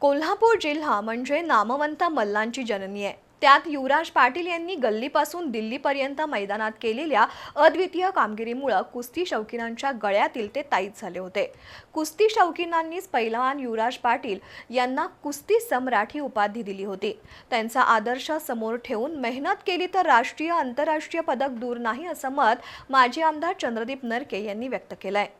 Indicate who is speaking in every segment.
Speaker 1: कोल्हापूर जिल्हा म्हणजे नामवंत मल्लांची जननी आहे. त्यात युवराज पाटील यांनी गल्लीपासून दिल्लीपर्यंत मैदानात केलेल्या अद्वितीय कामगिरीमुळं कुस्ती शौकीनांच्या गळ्यातील ते ताईत झाले होते. कुस्ती शौकीनांनीच पैलवान युवराज पाटील यांना कुस्ती सम्राट ही उपाधी दिली होती. त्यांचा आदर्श समोर ठेवून मेहनत केली तर राष्ट्रीय आंतरराष्ट्रीय पदक दूर नाही असं मत माजी आमदार चंद्रदीप नरके यांनी व्यक्त केलं आहे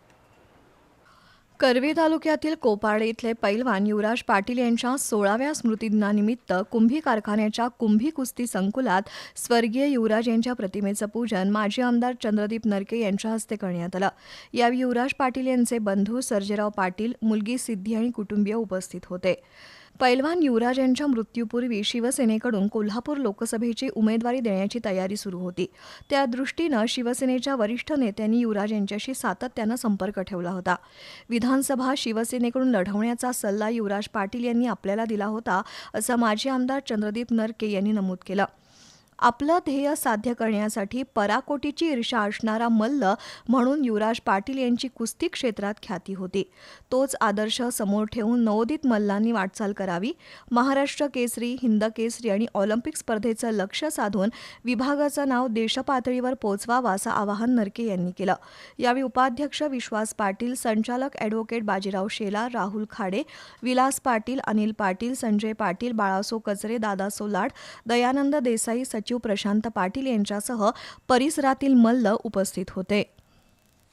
Speaker 1: करवी तालुक्यातील कोपाडे इथले पैलवान युवराज पाटील यांच्या सोळाव्या स्मृतिदिनानिमित्त कुंभी कारखान्याच्या कुंभी कुस्ती संकुलात स्वर्गीय युवराज यांच्या प्रतिमेचं पूजन माजी आमदार चंद्रदीप नरके यांच्या हस्ते करण्यात आलं. यावेळी युवराज पाटील यांचे बंधू सर्जेराव पाटील मुलगी सिद्धी आणि कुटुंबीय उपस्थित होते. पैलवान युवराज यांच्या मृत्यूपूर्वी शिवसेनेकडून कोल्हापूर लोकसभेची उमेदवारी देण्याची तयारी सुरू होती. त्या दृष्टीनं शिवसेनेच्या वरिष्ठ नेत्यांनी युवराज यांच्याशी सातत्यानं संपर्क ठेवला होता. विधानसभा शिवसेनेकडून लढवण्याचा सल्ला युवराज पाटील यांनी आपल्याला दिला होता असं माजी आमदार चंद्रदीप नरके यांनी नमूद केलं. आपलं ध्येय साध्य करण्यासाठी पराकोटीची ईर्षा असणारा मल्ल म्हणून युवराज पाटील यांची कुस्ती क्षेत्रात ख्याती होती. तोच आदर्श समोर ठेवून नवोदित मल्लांनी वाटचाल करावी. महाराष्ट्र केसरी हिंद केसरी आणि ऑलिम्पिक स्पर्धेचं लक्ष साधून विभागाचं नाव देशपातळीवर पोचवावं असं आवाहन नरके यांनी केलं. यावेळी उपाध्यक्ष विश्वास पाटील संचालक ॲडव्होकेट बाजीराव शेला राहुल खाडे विलास पाटील अनिल पाटील संजय पाटील बाळासो कचरे दादासो लाड दयानंद देसाई सचिव प्रशांत पाटील यांच्यासह परिसरातील मल्ल उपस्थित होते.